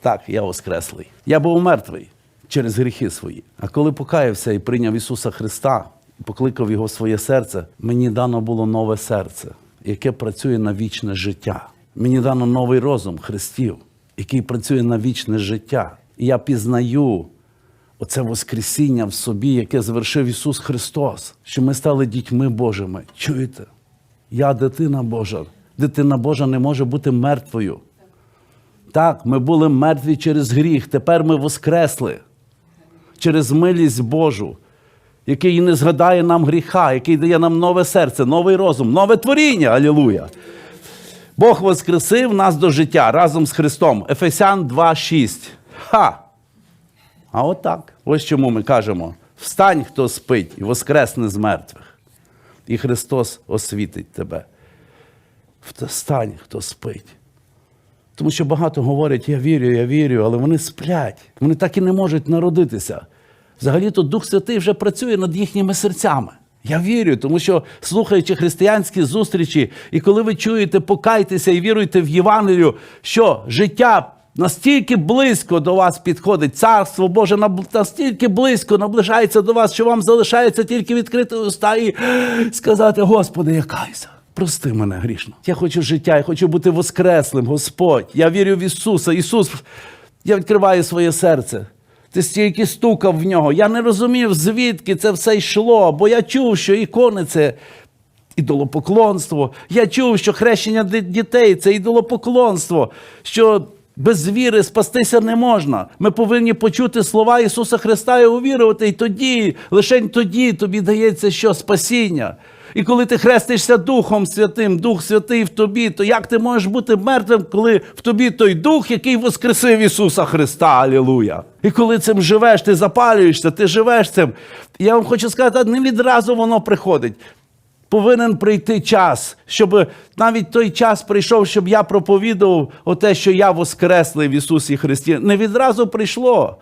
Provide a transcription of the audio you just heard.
Так, я воскреслий. Я був мертвий через гріхи свої. А коли покаявся і прийняв Ісуса Христа, покликав Його в своє серце, мені дано було нове серце, яке працює на вічне життя. Мені дано новий розум Христів, який працює на вічне життя. І я пізнаю оце Воскресіння в собі, яке звершив Ісус Христос, що ми стали дітьми Божими. Чуєте? Я дитина Божа. Дитина Божа не може бути мертвою. Так, ми були мертві через гріх, тепер ми воскресли через милість Божу, який не згадає нам гріха, який дає нам нове серце, новий розум, нове творіння. Алілуя! Бог воскресив нас до життя разом з Христом. Ефесян 2,6. Ха! А отак. Ось чому ми кажемо: встань, хто спить, і воскресне з мертвих. І Христос освітить тебе. Встань, хто спить. Тому що багато говорять, я вірю, я вірю, але вони сплять. Вони так і не можуть народитися. Взагалі-то Дух Святий вже працює над їхніми серцями. Я вірю, тому що слухаючи християнські зустрічі, і коли ви чуєте, покайтеся і віруйте в Євангелію, що життя настільки близько до вас підходить, царство Боже настільки близько наближається до вас, що вам залишається тільки відкрити уста і сказати: Господи, я каюся. Прости мене грішно. Я хочу життя, я хочу бути воскреслим, Господь. Я вірю в Ісуса. Ісус, я відкриваю своє серце. Ти стільки стукав в нього. Я не розумів, звідки це все йшло, бо я чув, що ікони це ідолопоклонство. Я чув, що хрещення дітей це ідолопоклонство, що без віри спастися не можна. Ми повинні почути слова Ісуса Христа і увірувати, і тоді, лише тоді тобі дається що спасіння. І коли ти хрестишся Духом Святим, Дух Святий в тобі, то як ти можеш бути мертвим, коли в тобі той Дух, який воскресив Ісуса Христа? Алілуя! І коли цим живеш, ти запалюєшся, ти живеш цим. Я вам хочу сказати, не відразу воно приходить. Повинен прийти час, щоб навіть той час прийшов, щоб я проповідував оте, що я воскреслий в Ісусі Христі. Не відразу прийшло.